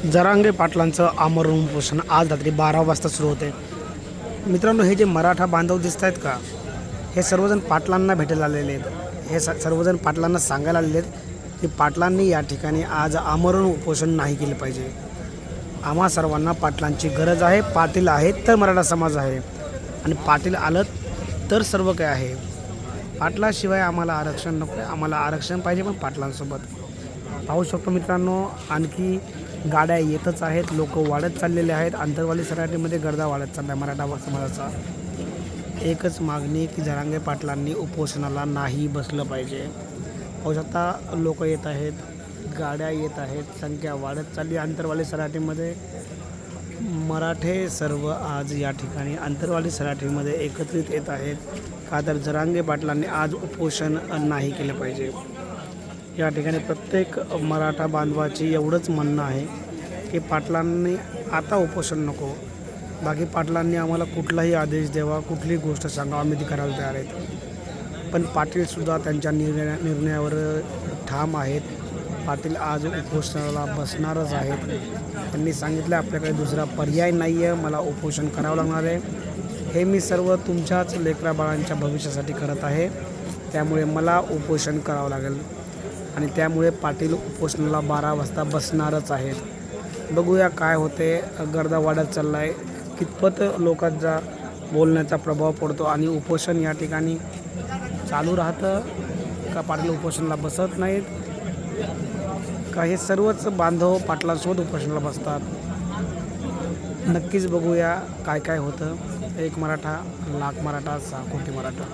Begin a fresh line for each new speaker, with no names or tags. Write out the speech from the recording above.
जरांगे पाटलांचं आमरण उपोषण आज रात्री बारा वाजता सुरू होते. मित्रांनो हे जे मराठा बांधव दिसत आहेत का? हे सर्वजण पाटलांना भेटायला आलेले आहेत. हे स सर्वजण पाटलांना सांगायला आलेले आहेत की पाटलांनी या ठिकाणी आज आमरण उपोषण नाही केलं पाहिजे. आम्हा सर्वांना पाटलांची गरज आहे पाटील आहेत तर मराठा समाज आहे. आणि पाटील आलं तर सर्व काय आहे. पाटलाशिवाय आम्हाला आरक्षण नको आहे आम्हाला आरक्षण पाहिजे पण पाटलांसोबत. पाहू शकतो मित्रांनो आणखी गाड्या येतच आहेत लोक वाढत चाललेले आहेत. आंतरवाली सराटीमध्ये गर्दा वाढत चालला आहे मराठा समाजाचा. एकच मागणी की जरांगे पाटलांनी उपोषणाला नाही बसलं पाहिजे. पाहू शकता लोक येत आहेत गाड्या येत आहेत संख्या वाढत चालली आंतरवाली सराटीमध्ये. मराठे सर्व आज या ठिकाणी आंतरवाली सराठीमध्ये एकत्रित येत आहेत. का तर जरांगे पाटलांनी आज उपोषण नाही केलं पाहिजे. या ठिकाणी प्रत्येक मराठा बांधवाची एवढंच म्हणणं आहे की पाटलांनी आता उपोषण नको. बाकी पाटलांनी आम्हाला कुठलाही आदेश द्यावा कुठलीही गोष्ट सांगा आम्ही ती करायला तयार आहेत. पण पाटीलसुद्धा त्यांच्या निर्णया निर्णयावर ठाम आहेत. पाटील आज उपोषणाला बसणारच आहेत. त्यांनी सांगितलं आपल्याकडे दुसरा पर्याय नाही आहे मला उपोषण करावं लागणार आहे. हे मी सर्व तुमच्याच लेकराबाळांच्या भविष्यासाठी करत आहे. त्यामुळे मला उपोषण करावं लागेल. आणि त्यामुळे पाटील उपोषणाला बारा वाजता बसणारच आहेत. बघूया काय होते. गर्दा वाढत चालला आहे कितपत लोकांचा बोलण्याचा प्रभाव पडतो आणि उपोषण या ठिकाणी चालू राहतं का पाटील उपोषणाला बसत नाहीत? का हे सर्वच बांधव पाटलांसोबत उपोषणाला बसतात? नक्कीच बघूया काय काय होतं. एक मराठा लाख मराठा सहा कोटी मराठा.